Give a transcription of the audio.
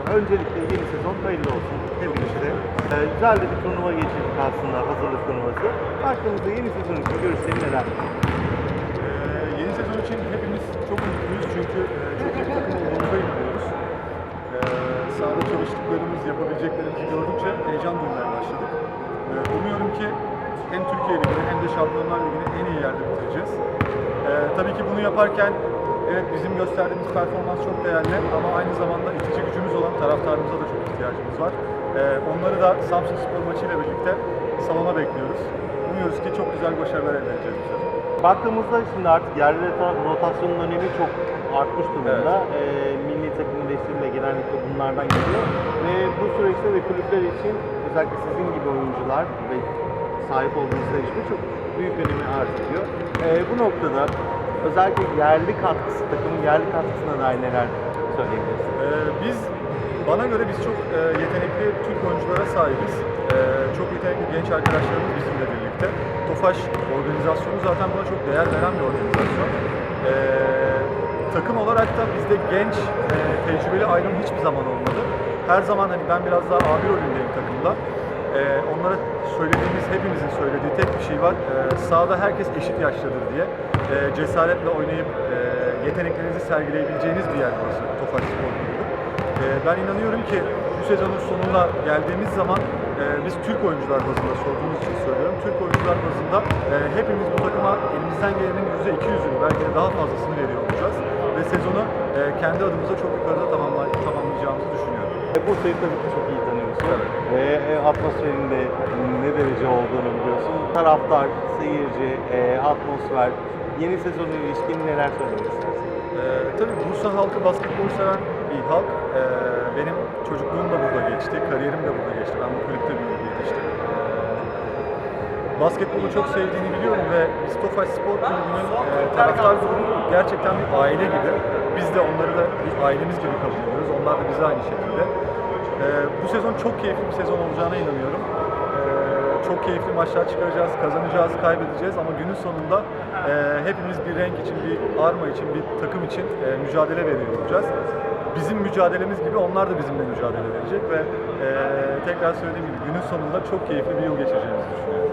Ama öncelikle yeni sezon hayırlı olsun hepinize. Ee, güzel de bir turnuva geçirdik aslında, hazırlık turnuvası. Baktığımızda yeni sezon için görüşlerin neler? Ee, yeni sezon için hepimiz çok mutluyuz çünkü e, çok iyi takım olduğumuza inanıyoruz. Ee, sahada çalıştıklarımız, yapabileceklerimizi gördükçe heyecan duymaya başladık. Ee, umuyorum ki hem Türkiye Ligi'ni hem de Şampiyonlar Ligi'ni en iyi yerde bitireceğiz. Ee, tabii ki bunu yaparken evet bizim gösterdiğimiz performans çok değerli ama aynı zamanda olan taraftarımıza da çok ihtiyacımız var. Ee, onları da Samsun Spor maçıyla birlikte salona bekliyoruz. Umuyoruz ki çok güzel başarılar elde edeceğiz bu sezon. Baktığımızda şimdi artık yerli rota- rotasyonun önemi çok artmış durumda. Ee, milli takım eleştiriyle genellikle bunlardan geliyor. Ve bu süreçte de kulüpler için özellikle sizin gibi oyuncular ve sahip olduğunuz tecrübe çok büyük önemi arz ediyor. Ee, bu noktada özellikle yerli katkısı, takımın yerli katkısına dair neler söyleyebilirsiniz? Ee, biz bana göre biz çok e, yetenekli Türk oyunculara sahibiz. Ee, çok yetenekli genç arkadaşlarımız bizimle birlikte. Tofaş organizasyonu zaten buna çok değer veren bir organizasyon. Ee, takım olarak da bizde genç, e, tecrübeli ayrım hiçbir zaman olmadı. Her zaman hani ben biraz daha abi rolündeyim takımda. Ee, onlara söylediğimiz, hepimizin söylediği tek bir şey var. Ee, sahada herkes eşit yaştadır diye. Ee, cesaretle oynayıp e, yeteneklerinizi sergileyebileceğiniz bir yer burası Tofaş Spor ben inanıyorum ki bu sezonun sonuna geldiğimiz zaman e, biz Türk oyuncular bazında sorduğunuz için söylüyorum. Türk oyuncular bazında e, hepimiz bu takıma elimizden gelenin %200'ünü belki de daha fazlasını veriyor olacağız. Ve sezonu e, kendi adımıza çok yukarıda tamamlay- tamamlayacağımızı düşünüyorum. E, Bursa'yı tabii ki çok iyi tanıyorsun. Ve e, atmosferinde ne derece olduğunu biliyorsun. Taraftar, seyirci, atmosfer, yeni sezona ilişkin neler söylemek istersin? Ee, tabii Bursa halkı basketbolu seven bir halk. Ee, benim çocukluğum da burada geçti, kariyerim de burada geçti. Ben bu kulüpte büyüdüm, yetiştim. Ee, basketbolu çok sevdiğini biliyorum ve biz Tofaş Spor Kulübü'nün e, taraftar grubu gerçekten bir aile gibi. Biz de onları da bir ailemiz gibi kabul ediyoruz. Onlar da bizi aynı şekilde. Ee, bu sezon çok keyifli bir sezon olacağına inanıyorum. Çok keyifli maçlar çıkaracağız, kazanacağız, kaybedeceğiz ama günün sonunda e, hepimiz bir renk için, bir arma için, bir takım için e, mücadele veriyor olacağız. Bizim mücadelemiz gibi onlar da bizimle mücadele verecek ve e, tekrar söylediğim gibi günün sonunda çok keyifli bir yıl geçireceğimizi düşünüyorum.